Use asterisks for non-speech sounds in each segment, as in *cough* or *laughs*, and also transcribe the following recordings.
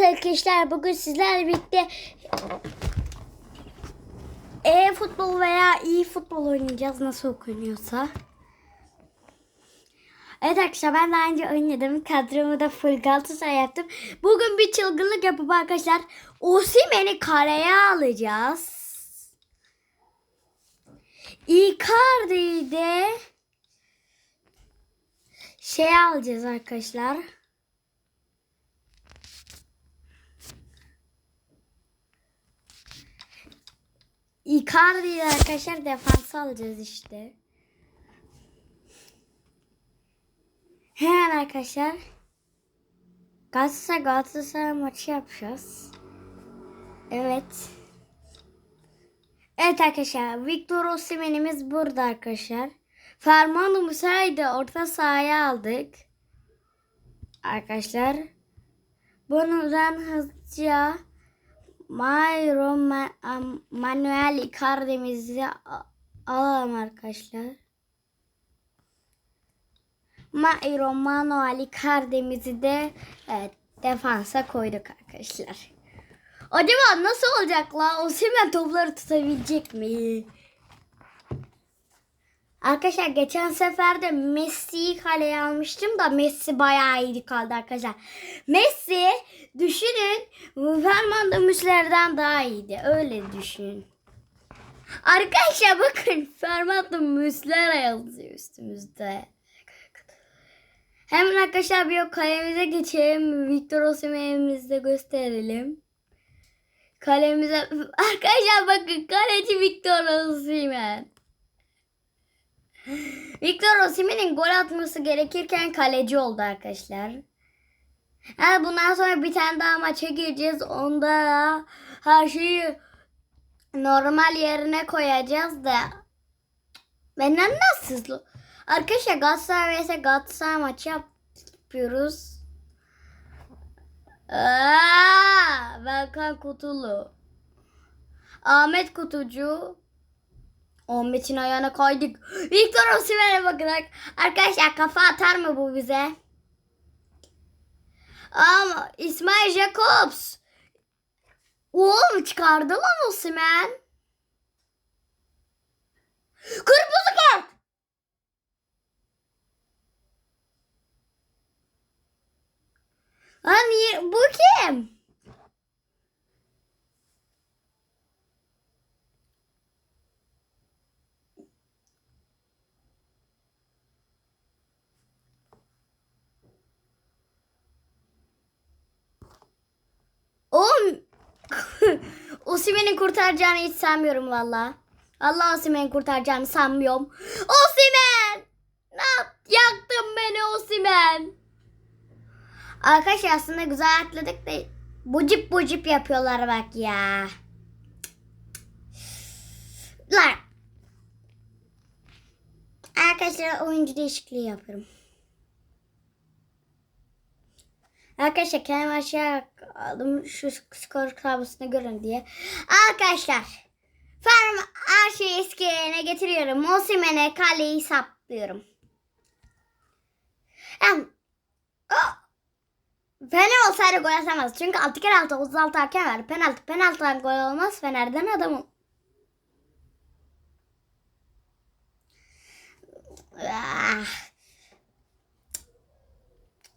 Arkadaşlar bugün sizlerle birlikte e-futbol veya iyi futbol oynayacağız nasıl okunuyorsa. Evet arkadaşlar ben daha önce oynadım. Kadromu da full Galatasaray yaptım. Bugün bir çılgınlık yapıp arkadaşlar Osimhen'i kaleye alacağız. Icardi'yi de şey alacağız arkadaşlar. Icardi'yi arkadaşlar defansa alacağız işte. Hemen arkadaşlar Galatasaray Galatasaray maçı yapacağız. Evet. Evet arkadaşlar Victor Osimhen'imiz burada arkadaşlar. Fermando Musa'yı da orta sahaya aldık. Arkadaşlar. Bundan hızlıca Mauro Ma- Manuel Icardi'mizi alalım arkadaşlar. Mauro Manuel Icardi'mizi de evet, defansa koyduk arkadaşlar. Acaba nasıl olacak la? Osimhen topları tutabilecek mi? Arkadaşlar geçen sefer de Messi'yi kaleye almıştım da Messi bayağı iyiydi kaldı arkadaşlar. Messi düşünün Fernando Muslera'dan daha iyiydi. Öyle düşünün. Arkadaşlar bakın Fernando Muslera yazıyor üstümüzde. Hemen arkadaşlar bir kalemize geçelim. Victor Osimhen'imizi gösterelim. Kalemize *laughs* arkadaşlar bakın kaleci Victor Osimhen. Victor Osimhen'in gol atması gerekirken kaleci oldu arkadaşlar. Yani bundan sonra bir tane daha maça gireceğiz. Onda her şeyi normal yerine koyacağız da. Benden nasıl? Arkadaşlar Galatasaray vs Galatasaray maçı yapıyoruz. Aa, Belkan Kutulu. Ahmet Kutucu. Ahmet'in ayağına kaydık. Victor Osimhen'e bakın. Arkadaşlar kafa atar mı bu bize? Ama İsmail Jacobs. Oğlum çıkardı lan Osimhen. Kırmızı kart. Lan? Bu kim? Oğlum Osimhen'in kurtaracağını hiç sanmıyorum valla. Allah Osimhen'in kurtaracağını sanmıyorum. Osimhen! Ne yap- Yaktın beni Osimhen. Arkadaşlar aslında güzel atladık da bucip bucip yapıyorlar bak ya. Lan. Arkadaşlar oyuncu değişikliği yapıyorum. Arkadaşlar kendimi aşağı aldım şu skor tablosunu görün diye. Arkadaşlar farm her şeyi eski yerine getiriyorum. Osimhen'e kaleyi saplıyorum. Yani, o, Fener olsaydı gol atamaz. Çünkü 6 kere 6 36 hakem var. Penaltı penaltıdan gol olmaz. Fener'den adamım. Ah.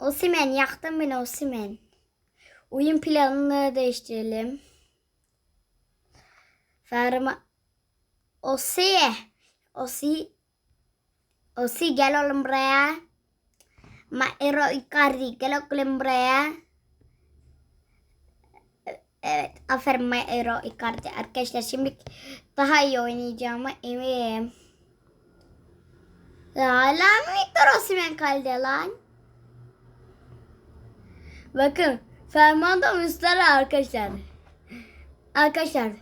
Osimen yaktın beni Osimen. Oyun planını değiştirelim. Ferma Osi Osi Osi gel oğlum buraya. Maero Icardi gel oğlum buraya. Evet aferin Maero Icardi. Arkadaşlar şimdi daha iyi oynayacağıma eminim. Hala mı Victor Osimhen kaldı lan? Bakın Fernando Muslera arkadaşlar. Arkadaşlar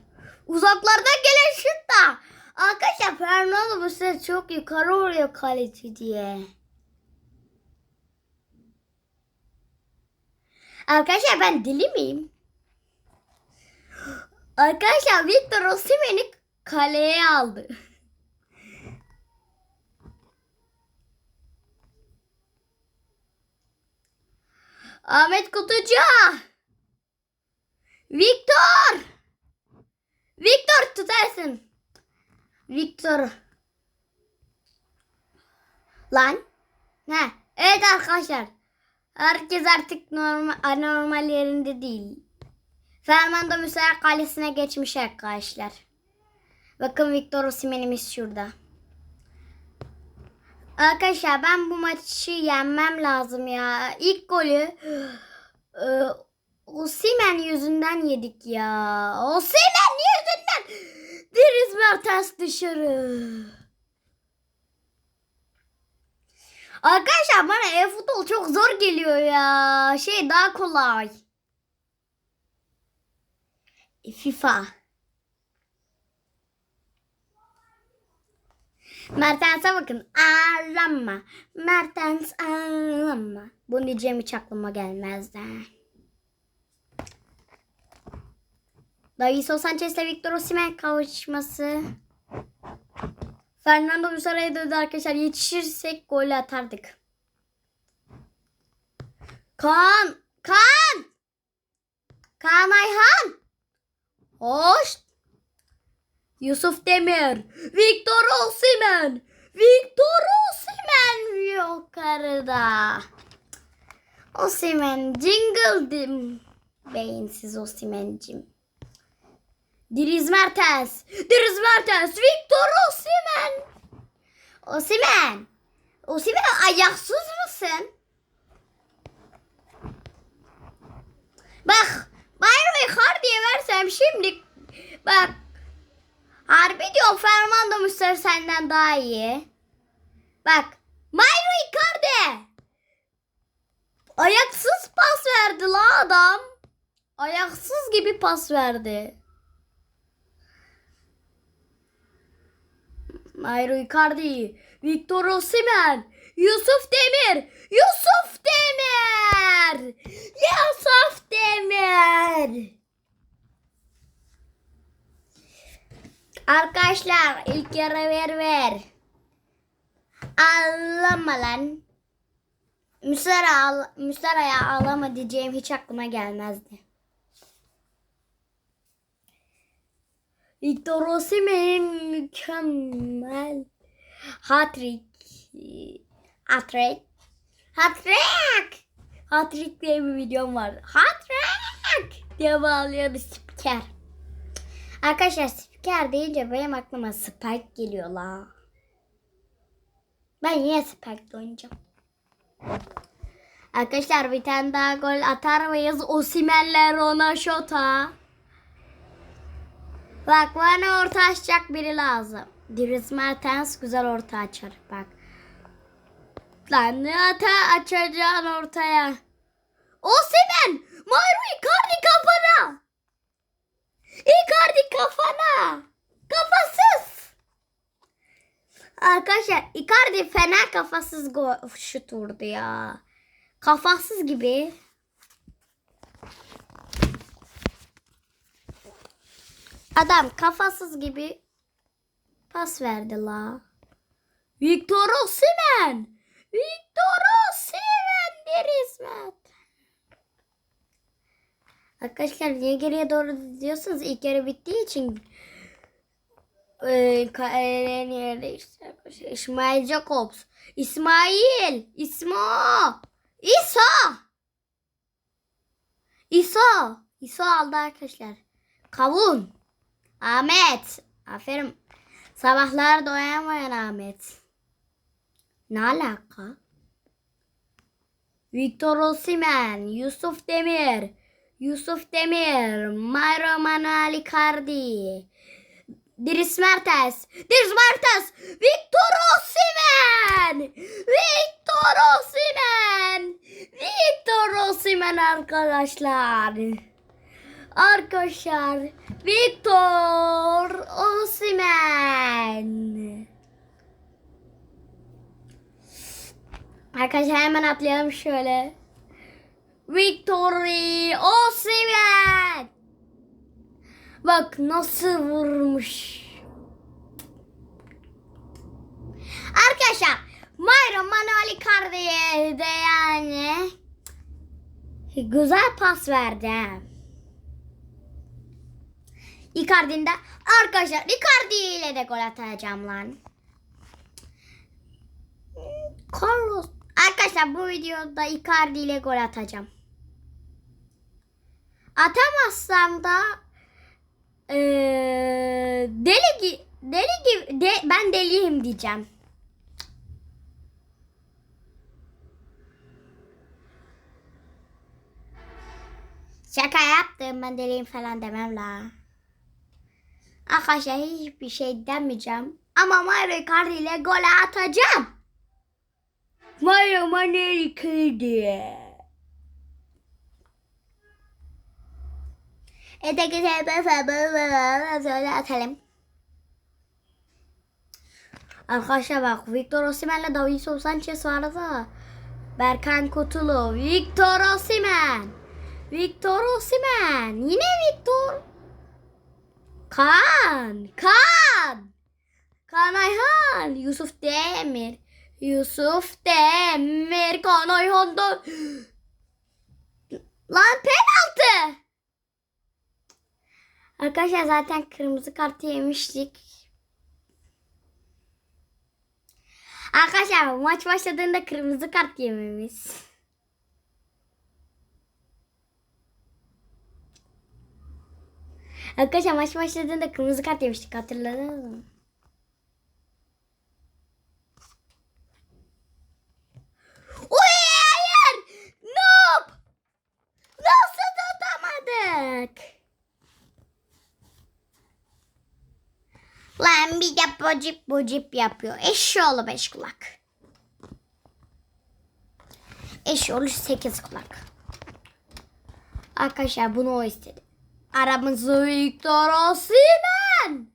uzaklardan gelen şut da. Arkadaşlar Fernando Muslera çok yukarı vuruyor kaleci diye. Arkadaşlar ben deli miyim? Arkadaşlar Victor Osimhen'i kaleye aldı. Ahmet Kutucu. Victor! Victor tutarsın. Victor. Lan. Ne? Evet arkadaşlar. Herkes artık normal, anormal yerinde değil. Fernando Muslera kalesine geçmiş arkadaşlar. Bakın Victor Osimhen'imiz şurada. Arkadaşlar ben bu maçı yenmem lazım ya. İlk golü *gasps* e, Osimhen yüzünden yedik ya. Osimhen yüzünden. Deniz Mertens dışarı. Arkadaşlar bana e-futbol çok zor geliyor ya. Şey daha kolay. FIFA. Mertens'e bakın. Ağlama. Mertens ağlama. Bunu diyeceğim hiç aklıma gelmezdi. Davinson Sanchez ile Victor Osimhen kavuşması. Fernando Muslera'ya döndü arkadaşlar. Yetişirsek gol atardık. Kaan! Kaan! Kaan Ayhan! Hoş! Yusuf Demir. Victor Osimhen. Victor Osimhen yukarıda. Osimhen jingle'dim. Beyinsiz Osimhen'cim. Diriz Mertens. Diriz Mertens. Victor Osimhen. Osimhen. Osimhen ayaksız mısın? Bak. Bayro Icardi'ye versem şimdi. Bak. Harbi diyorum Fernando Muslera senden daha iyi. Bak. Mayro Icardi. Ayaksız pas verdi la adam. Ayaksız gibi pas verdi. Mayro Icardi. Victor Osimhen. Yusuf Demir. Yusuf Demir. Yusuf Demir. Arkadaşlar ilk yarı ver ver. Ağlama lan. Müsera, ağla, Müsera'ya ağlama diyeceğim hiç aklıma gelmezdi. Victor Osimhen mükemmel. Hattrick. Hattrick. Hattrick. Hattrick diye bir videom var. Hattrick diye bağlıyordu spiker. Arkadaşlar spiker deyince benim aklıma Spike geliyor la. Ben yine Spike'de oynayacağım. Arkadaşlar bir tane daha gol atar mıyız? Osimen'le Rona Şota. Bak bana orta açacak biri lazım. Dries Mertens güzel orta açar bak. Lan ne ata açacaksın ortaya? Osimen! Mayro Icardi kafana! Icardi kafana! Kafasız! Arkadaşlar Icardi fena kafasız gol şut vurdu ya. Kafasız gibi. Adam kafasız gibi pas verdi la. Victor Osimhen. Victor Osimhen bir hizmet. Arkadaşlar niye geriye doğru diyorsunuz? İlk yarı bittiği için ee, yeri değişti arkadaşlar. İsmail Jacobs. İsmail. İsmo. İsa. İsa. İsa aldı arkadaşlar. Kavun. Ahmet. Aferin. Sabahlar doyamayan Ahmet. Ne alaka? Victor Osimhen, Yusuf Demir, Yusuf Demir, Mauro Manuel Icardi, Dries Mertens, Dries Mertens, Victor Osimhen, Victor Osimhen, Victor Osimhen arkadaşlar. Arkadaşlar Victor Osimhen. Arkadaşlar hemen atlayalım şöyle. Victory Osimhen. Bak nasıl vurmuş. Arkadaşlar Mayro Manuel Icardi'ye de yani güzel pas verdi. Icardi'nin de arkadaşlar Icardi ile de gol atacağım lan. Carlos. Arkadaşlar bu videoda Icardi ile gol atacağım. Atamazsam da eee, deli gi- deli gibi de, ben deliyim diyeceğim. Şaka yaptım ben deliyim falan demem la. Arkadaşlar hiçbir şey demeyeceğim. Ama Mario Icardi ile gol atacağım. Mario Mario Icardi. Söyle atalım. Arkadaşlar bak Victor Osimhen'le Davinson Sanchez vardı. Berkan Kutulu, Victor Osimhen. Victor Osimhen. Yine Victor. Kaan. Kaan. Kaan Ayhan. Yusuf Demir. Yusuf Demir. Kaan Ayhan'dan. *gasps* Lan penaltı. Arkadaşlar zaten kırmızı kartı yemiştik. Arkadaşlar maç başladığında kırmızı kart yememiz. Arkadaşlar maç başladığında kırmızı kart yemiştik hatırladınız mı? Uy hayır! Noob! Nasıl tutamadık? Lan bir de bocip bocip yapıyor. Eşoğlu beş kulak. Eşoğlu sekiz kulak. Arkadaşlar bunu o istedi. Aramızı Victor Osimhen.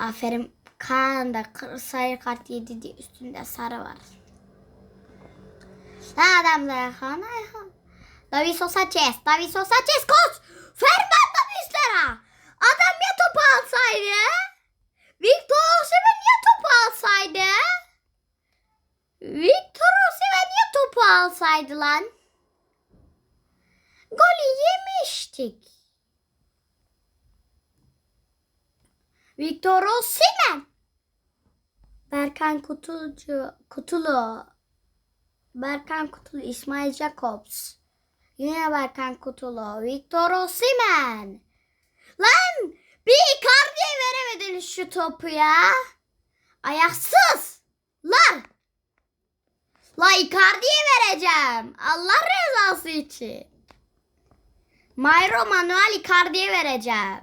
Aferin. Kaan da sarı kart yedi diye üstünde sarı var. Adam da Kaan Ayhan. Davinson Sanchez. Davinson Sanchez koş. Fernando Muslera. Adam alsaydı. Victor Osimhen ya topu alsaydı. Victor Osimhen ya topu alsaydı lan. Golü yemiştik. Victor Osimhen. Berkan Kutulucu, Kutulu. Berkan Kutulu, İsmail Jacobs. Yine Berkan Kutulu, Victor Osimhen. Lan bir Icardi'ye veremediniz şu topu ya. Ayaksız. Lan. La Icardi'ye vereceğim. Allah rızası için. Mayro Manuel Icardi'ye vereceğim.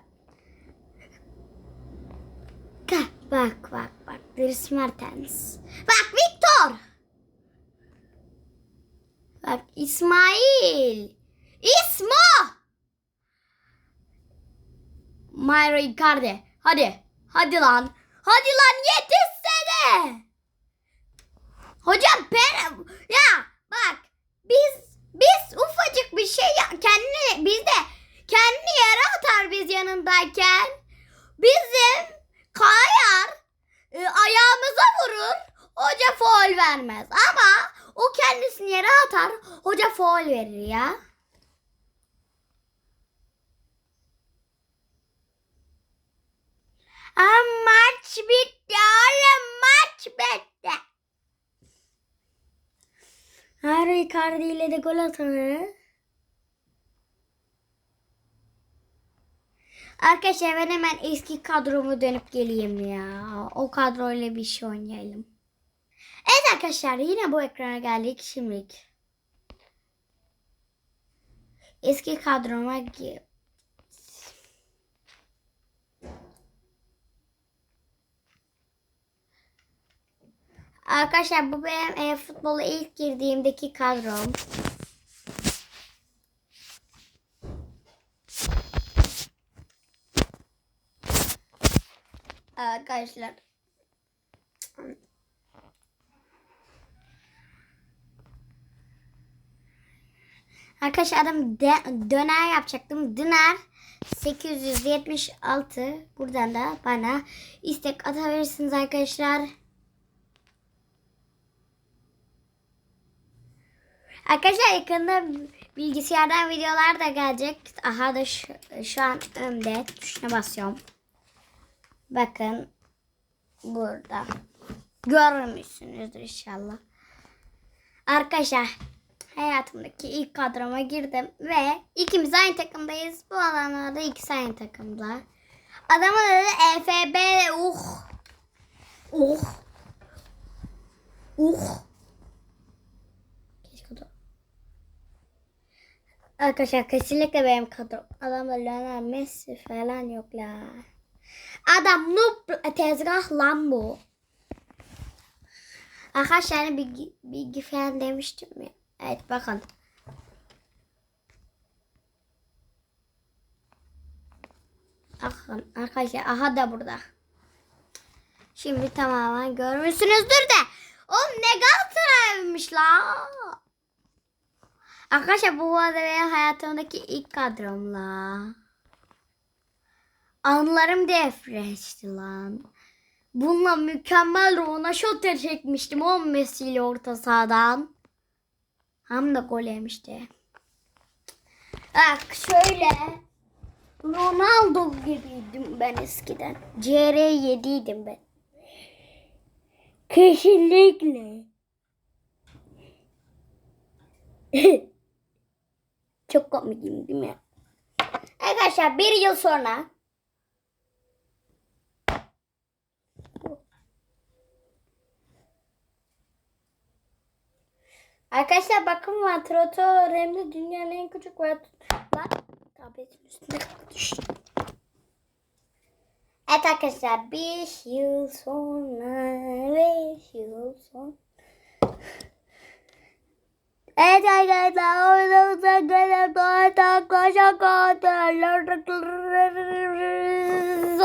Ka- Bak bak bak. Dries Mertens. Bak Victor. Bak İsmail. İsmo. Mayro Icardi. Hadi. Hadi lan. Hadi lan yetişsene. Hocam ben ya bak biz biz ufacık bir şey ya kendi biz de kendi yere atar biz yanındayken bizim kayar e, ayağımıza vurur hoca foul vermez ama o kendisini yere atar hoca foul verir ya. Maç bitti oğlum maç bitti. Her Icardi ile de gol atanı. Arkadaşlar ben hemen eski kadromu dönüp geleyim ya. O kadroyla bir şey oynayalım. Evet arkadaşlar yine bu ekrana geldik şimdilik. Eski kadroma gir. Arkadaşlar bu benim e, futbola ilk girdiğimdeki kadrom. Arkadaşlar. Arkadaşlar adam döner yapacaktım. Döner 876. Buradan da bana istek atabilirsiniz arkadaşlar. Arkadaşlar yakında bilgisayardan videolar da gelecek. Aha da şu, şu an önde tuşuna basıyorum. Bakın burada. Görmüşsünüzdür inşallah. Arkadaşlar hayatımdaki ilk kadroma girdim ve ikimiz aynı takımdayız. Bu adamlar da ikisi aynı takımda. Adamın adı EFB. Uh. Uh. Uh. Keşke de- Arkadaşlar kesinlikle benim kadrom. Adamda Lionel Messi falan yok la. Adam noob tezgah lan bu. Arkadaşlar bir, bir falan demiştim ya. Evet bakın. Bakın arkadaşlar aha da burada. Şimdi tamamen görmüşsünüzdür de. Oğlum ne Galatasaray'mış la. Arkadaşlar bu arada benim hayatımdaki ilk kadrom la. Anılarım defreşti lan. Bununla mükemmel Rona Şoter çekmiştim 10 Messi orta sahadan. Hem de gol yemişti. Bak şöyle. Ronaldo gibiydim ben eskiden. CR7'ydim ben. Kesinlikle. *laughs* Çok komikim değil mi? Arkadaşlar bir yıl sonra Arkadaşlar bakın vantilatör hem de dünyanın en küçük vantilatör. Tabletin üstünde düştü. Evet arkadaşlar 5 yıl sonra 5 yıl sonra Evet arkadaşlar oyunumuza gelen doğada koşa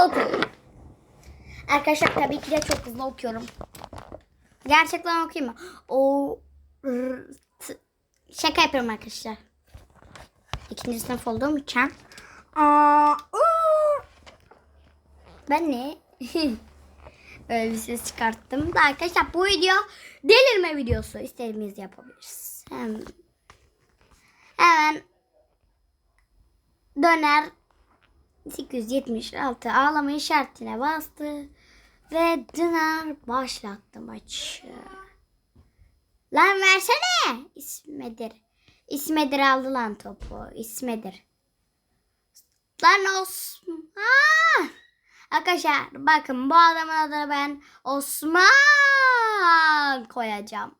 Otur. Arkadaşlar tabii ki de çok hızlı okuyorum. Gerçekten okuyayım mı? O şaka yapıyorum arkadaşlar. İkinci sınıf olduğum için. Aa, uu. Ben ne? *laughs* Öyle bir ses çıkarttım. Da arkadaşlar bu video delirme videosu. İstediğimiz yapabiliriz. Hem, hemen döner 876 ağlama işaretine bastı ve döner başlattı maçı. Lan versene. İsmedir. İsmedir aldı lan topu. İsmedir. Lan Osman. Arkadaşlar bakın bu adamın adını ben Osman koyacağım.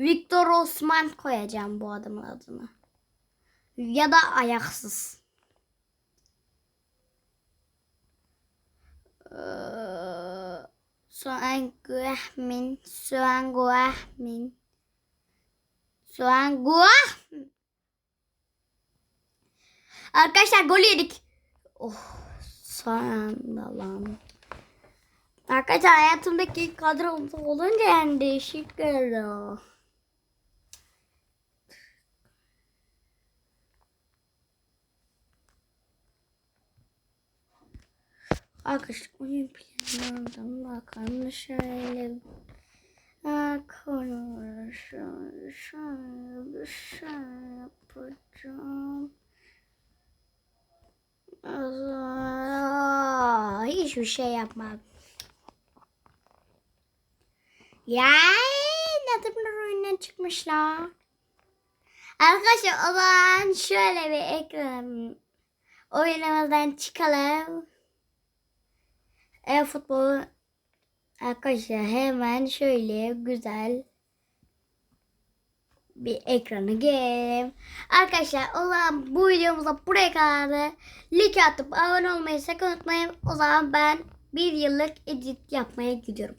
Victor Osman koyacağım bu adamın adını. Ya da ayaksız. Ee, Soğan Guahmin. Soğan Guahmin. Soğan Guahmin. Arkadaşlar gol yedik. Oh, sonunda lan. Arkadaşlar hayatımdaki ilk kadrom olunca yani değişik geliyor. Arkadaşlar oyun planlarından bakalım şöyle Bakalım şöyle şöyle şöyle yapacağım. Aa, hiçbir şey yapmam. Ya adımlar oyundan çıkmışlar. Arkadaşlar o zaman şöyle bir ekran oyunumuzdan çıkalım. E futbolu arkadaşlar hemen şöyle güzel bir ekranı gelelim. Arkadaşlar o zaman bu videomuzda buraya kadardı. Like atıp abone olmayı sakın unutmayın. O zaman ben bir yıllık edit yapmaya gidiyorum.